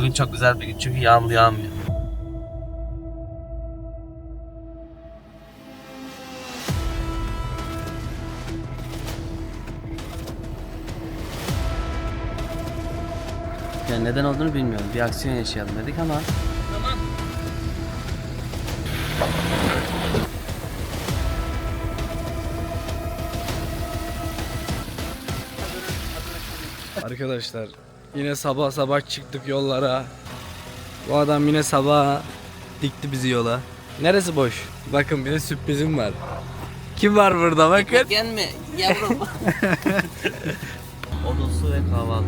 Bugün çok güzel bir gün çünkü yağmur yağmıyor. Yani neden olduğunu bilmiyorum. Bir aksiyon yaşayalım dedik ama Arkadaşlar yine sabah sabah çıktık yollara. Bu adam yine sabah dikti bizi yola. Neresi boş? Bakın bir de sürprizim var. Kim var burada bakın. Gelme yavrum. Odun su ve kahvaltı.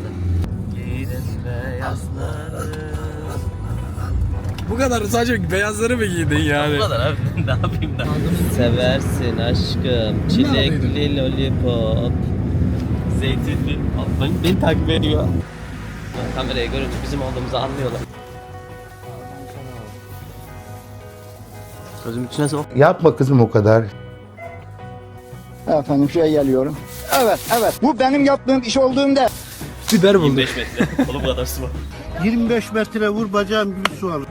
Giyin beyazları. Bu kadar sadece beyazları mı giydin yani? Bu kadar abi. ne yapayım da? Seversin aşkım. Çilekli lollipop. Zeytinli. Beni, beni takip ediyor. Kameraya görünce bizim olduğumuzu anlıyorlar. Gözüm içine sok. Yapma kızım o kadar. Efendim şuraya geliyorum. Evet, evet. Bu benim yaptığım iş olduğunda Biber bulduk. 25 metre. Oğlum bu kadar su var. 25 metre vur bacağım gibi su alır.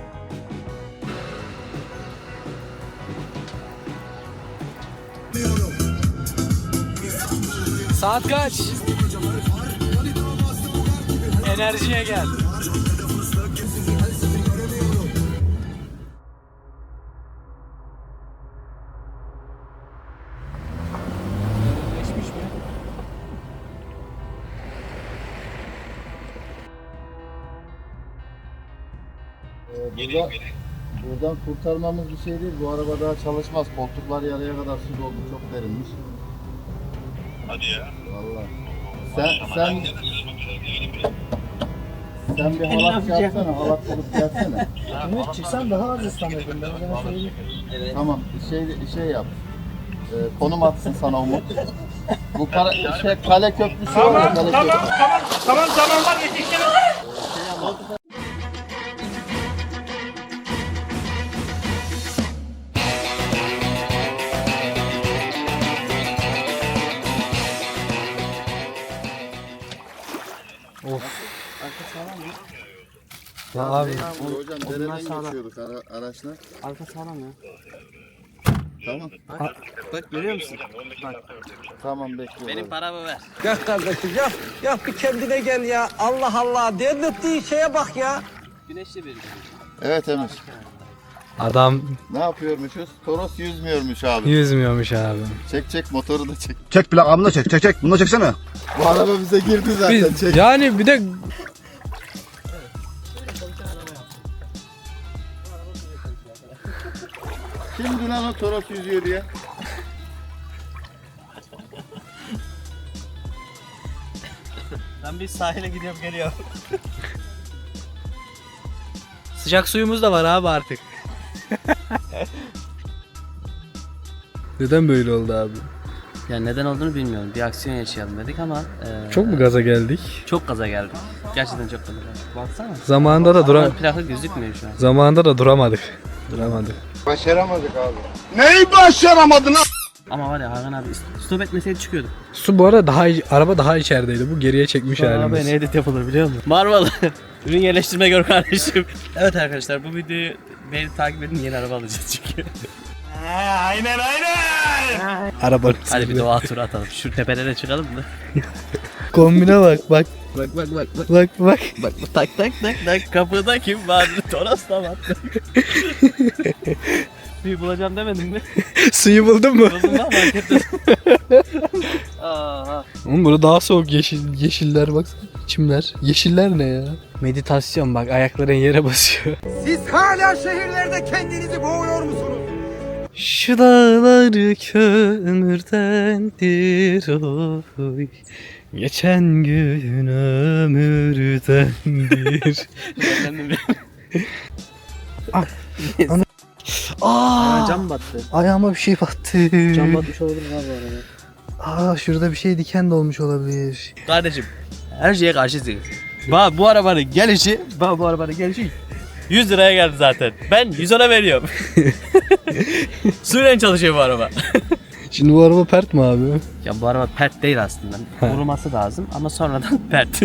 Saat kaç? Enerjiye gel. Burada, buradan kurtarmamız bir şey değil. Bu araba daha çalışmaz. Koltuklar yarıya kadar su doldu. Çok derinmiş. Hadi ya. Vallahi. Sen sen sen bir halat yapsana, halat bulup gelsene. Evet, çıksan daha az ıslanırdın. Ben sana söyleyeyim. Evet. Tamam, şey şey yap. Ee, konum atsın sana Umut. Bu kara, şey, kale köprüsü var ya, kale köprüsü. Tamam zamanlar yetiştirin. Ya abi Hocam dereden geçiyorduk ara, araçla. Arka sağlam ya. Tamam. Bak görüyor musun? Tamam bekliyorum. Benim paramı ver. Ya kardeşim ya, ya bir kendine gel ya. Allah Allah, delirttiği şeye bak ya. Güneşli bir gün. Evet Emir. adam Ne yapıyormuşuz? Toros yüzmüyormuş abi. yüzmüyormuş abi. Çek çek motoru da çek. Çek plakamını da çek çek çek. Bunu da çeksene. Bu araba bize girdi zaten. Biz, Çek. yani bir de Kimdi lan o Toros yüzüyor diye? Ben bir sahile gidiyorum geliyorum. sıcak suyumuz da var abi artık. Neden böyle oldu abi? Yani neden olduğunu bilmiyorum. Bir aksiyon yaşayalım dedik ama eee, Çok mu gaza geldik? çok gaza geldik. Gerçekten çok gaza geldik. Baksana. Zamanında da Ama plaka gözükmüyor şu an. zamanında da duramadık. Duramadık. Başaramadık abi. Neyi başaramadın ha? Ama var ya Hakan abi stop etmeseydi çıkıyorduk. Su bu arada daha araba daha içerideydi. Bu geriye çekmiş halimiz. Abi ne edit yapılır biliyor musun? Marmalı. Ürün yerleştirme gör kardeşim. Evet arkadaşlar bu videoyu beni takip edin yeni araba alacağız çünkü. Aynen aynen. Arabanın Hadi bir doğa turu atalım. Şu tepelere çıkalım da. Kombine bak bak. Bak bak bak bak. Bak bak. Bak tak tak tak tak kapıda kim var? Toros da var. bir bulacağım demedin mi? Suyu buldun mu? Buldum lan markette. Oğlum burada daha soğuk yeşil yeşiller bak. Çimler. Yeşiller ne ya? Meditasyon bak ayakların yere basıyor. Siz hala şehirlerde kendinizi boğuyor musunuz? Şu dağlar kömürdendir oy. Geçen gün ömürdendir. Aa, cam battı. ayağıma bir şey battı. Cam batmış olabilir mi abi bu arada? Aa şurada bir şey diken dolmuş olabilir. Kardeşim her şeye karşısın. Bak bu arabanın gelişi, bak bu arabanın gelişi 100 liraya geldi zaten. Ben 110'a veriyorum. Suyla çalışıyor bu araba. Şimdi bu araba pert mi abi? Ya bu araba pert değil aslında. Vurulması lazım ama sonradan pert.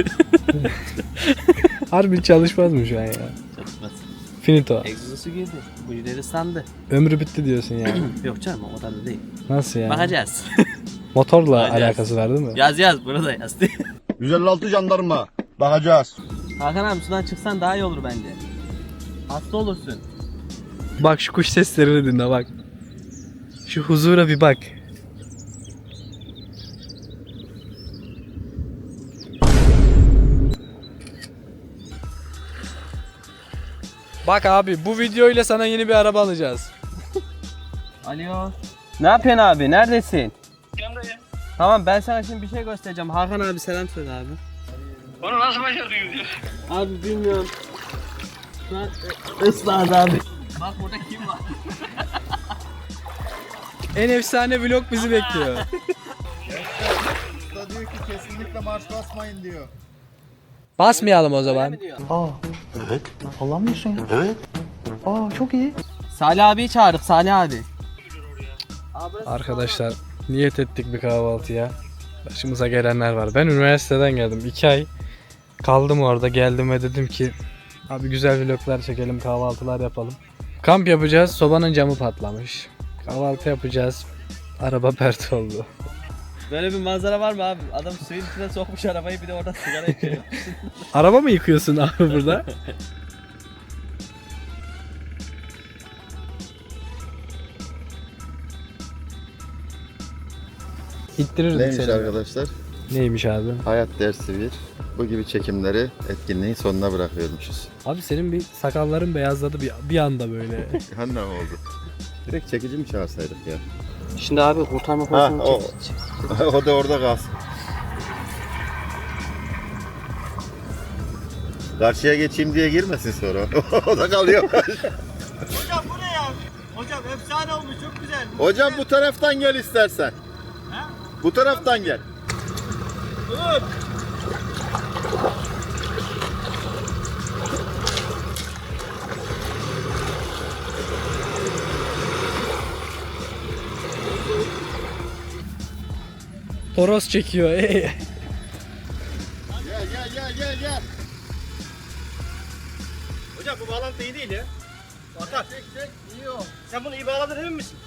Harbi çalışmaz mı şu an ya? Çalışmaz. Finito. Egzozu girdi. Müşteri sandı. Ömrü bitti diyorsun yani. Yok canım o kadar da değil. Nasıl yani? Bakacağız. Motorla Bakacağız. alakası var değil mi? yaz yaz burada yaz. 156 jandarma. Bakacağız. Hakan abi sudan çıksan daha iyi olur bence. Hasta olursun. Bak şu kuş seslerini dinle bak. Şu huzura bir bak. Bak abi bu video ile sana yeni bir araba alacağız. Alo. Ne yapıyorsun abi? Neredesin? Tamam ben sana şimdi bir şey göstereceğim. Hakan abi selam söyle abi. Onu nasıl başardınız? Abi bilmiyorum. An ısladı abi. Bak burada kim var? En efsane vlog bizi bekliyor. Usta diyor ki kesinlikle marş basmayın diyor. Basmayalım o zaman. Salih abiyi çağırdık Salih abi. Arkadaşlar niyet ettik bir kahvaltıya. Başımıza gelenler var. Ben üniversiteden geldim. 2 ay kaldım orada. Geldim ve dedim ki abi güzel vloglar çekelim, kahvaltılar yapalım. Kamp yapacağız. Sobanın camı patlamış. Kahvaltı yapacağız. Araba pert oldu. Böyle bir manzara var mı abi? Adam suyun içine sokmuş arabayı bir de orada sigara içiyor. Araba mı yıkıyorsun abi burada? İttirirdik Neymiş seni. arkadaşlar? Neymiş abi? Hayat dersi bir. Bu gibi çekimleri etkinliğin sonuna bırakıyormuşuz. Abi senin bir sakalların beyazladı bir, bir anda böyle. Ne oldu? Direkt çekici mi çağırsaydık ya? Şimdi abi kurtarma Ha, pozisyonu o. çek. o da orada kalsın. Karşıya geçeyim diye girmesin sonra. o da kalıyor. Hocam bu ne ya? Hocam efsane olmuş çok güzel. Hocam bu taraftan gel istersen. Bu taraftan gel. Toros çekiyor. Ey. Gel gel gel gel gel. Hocam bu bağlantı iyi değil ya. Bakar. Çek çek iyi o. Sen bunu iyi bağladın emin misin?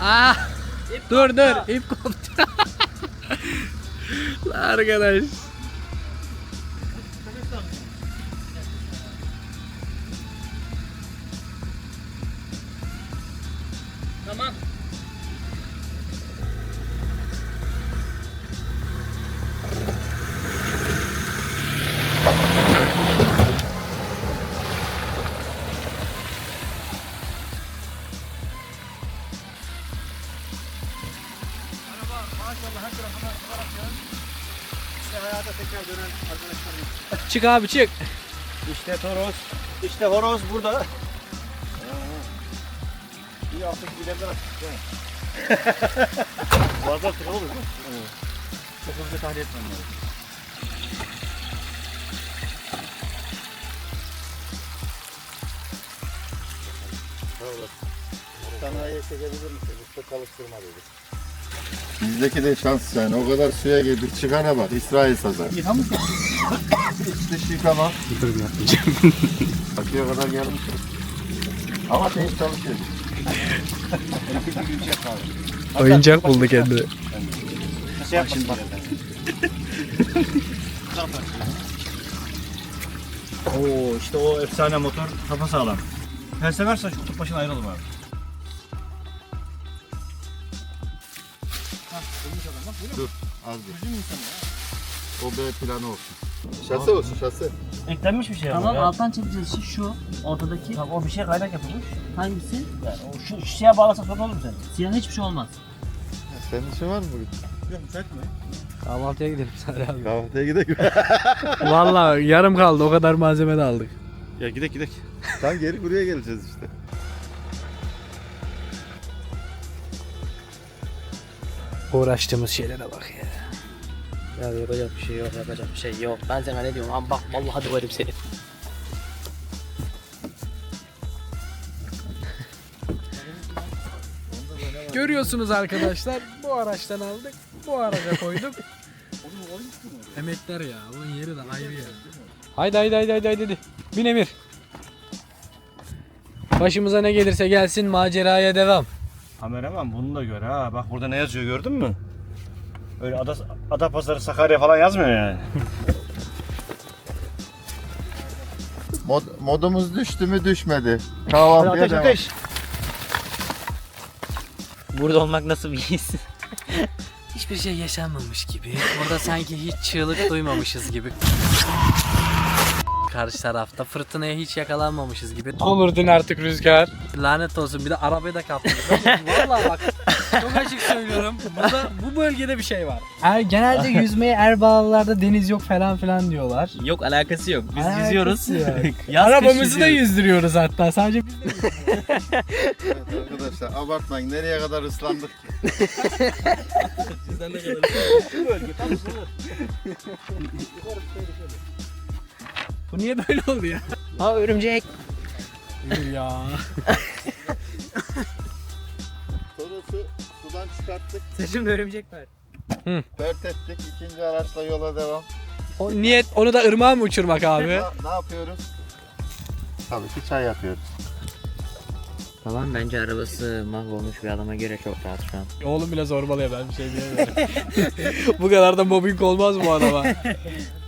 Ah! dur dur ip koptu. Arkadaş. Çık abi çık. İşte Toros. İşte horoz burada. İyi artık gidebilir artık. Bazen tıkalı olur mu? Çok hızlı tahliye etmem lazım. Sanayiye çekebilir misin? Usta çalıştırma dedi. Bizdeki de şans yani. O kadar suya girdik. Çıkana bak. İsrail sazı. Yıkamış mı? İç dış yıkama. Bakıyor kadar gelmişiz. Ama teyit çalışıyor. Oyuncak buldu kendine. Nasıl yap şimdi bak. Oo işte o efsane motor kafa sağlam. Sen seversen şu kutup başına ayrılma abi. Az bir. O B planı olsun. Şase olsun şase. Eklenmiş bir şey ama Tamam ya. alttan çekeceğiz şu, şu ortadaki. Tamam, o bir şey kaynak yapılmış. Hangisi? Yani o şu, şu şeye bağlasak sorun olur mu senin? Siyah hiçbir şey olmaz. Senin işin var mı bugün? Yok müsait mi? Kahvaltıya gidelim Salih abi. Kahvaltıya gidelim. Valla yarım kaldı o kadar malzeme de aldık. Ya gidek gidek. Tam geri buraya geleceğiz işte. Uğraştığımız şeylere bak ya. Ya yapacak bir şey yok, yapacak bir şey yok. Ben sana ne diyorum? Ama bak vallahi döverim seni. Görüyorsunuz arkadaşlar bu araçtan aldık. Bu araca koyduk. Emekler ya. Bunun yeri de ayrı ya. Haydi haydi haydi haydi haydi. Bin Emir. Başımıza ne gelirse gelsin maceraya devam. Kameraman bunu da gör ha. Bak burada ne yazıyor gördün mü? Öyle Ada, Adapazarı Sakarya falan yazmıyor yani. Mod, modumuz düştü mü düşmedi. Kahvaltıya ateş devam. ateş. Burada olmak nasıl bir his? Hiçbir şey yaşanmamış gibi. Burada sanki hiç çığlık duymamışız gibi. Karşı tarafta fırtınaya hiç yakalanmamışız gibi. Olurdun artık rüzgar. Lanet olsun bir de arabayı da kaptırdık. Vallahi bak çok açık söylüyorum. Burada bu bölgede bir şey var. Er, genelde yüzmeye Erbağlılarda deniz yok falan filan diyorlar. Yok alakası yok. Biz Alakası yüzüyoruz. yok. Yaz kış Arabamızı da yüzüyoruz. yüzdürüyoruz hatta. Sadece biz Evet arkadaşlar abartmayın. Nereye kadar ıslandık? Sizden ne kadar? Bu niye böyle oldu ya? Ha örümcek. ya. Torusu sudan çıkarttık. Saçımda örümcek var. Pert ettik. İkinci araçla yola devam. O niyet onu da ırmağa mı uçurmak abi? Ne, ne yapıyoruz? Tabii ki çay yapıyoruz. Falan bence arabası mahvolmuş bir adama göre çok rahat şu an. Oğlum bile zorbalıyor ben bir şey diyemiyorum. bu kadar da mobbing olmaz bu adama.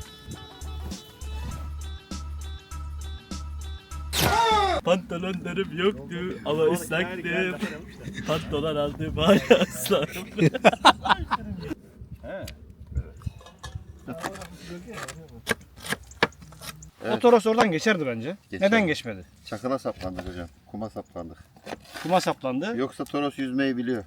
Pantolonlarım yoktu ama ıslaktım. Pantolon aldım hala ıslak. O Toros oradan geçerdi bence. Geçer. Neden geçmedi? Çakıla saplandık hocam. Kuma saplandık. Kuma saplandı. Yoksa Toros yüzmeyi biliyor.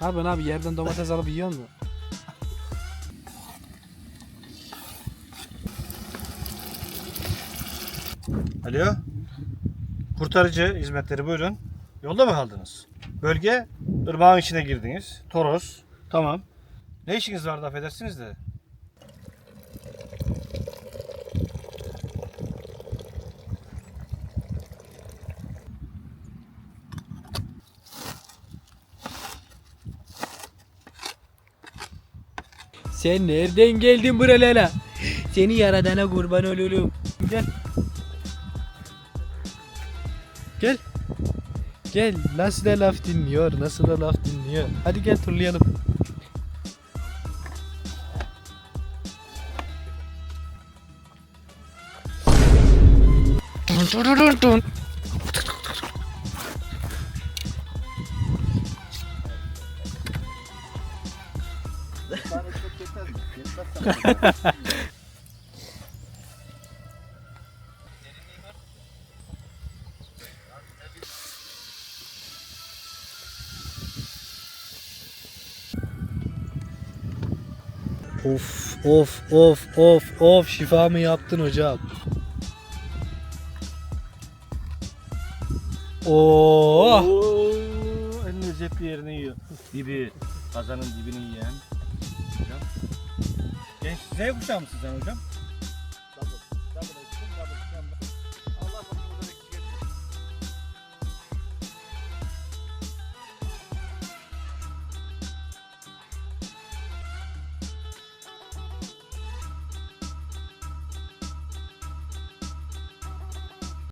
Ne yapıyorsun abi yerden domates alıp yiyor mu? Alo. Kurtarıcı hizmetleri buyurun. Yolda mı kaldınız? Bölge ırmağın içine girdiniz. Toros. Tamam. Ne işiniz vardı affedersiniz de. Sen nereden geldin buralara? Seni yaradana kurban olurum. Gel. Gel. Gel. Nasıl da laf dinliyor, nasıl da laf dinliyor. Hadi gel turlayalım. Of of of of of şifa mı yaptın hocam? Oo. Oo, en lezzetli yerini yiyor. Dibi. Kazanın dibini yiyen. Hocam. Genç Z kuşağı mısın sen hocam?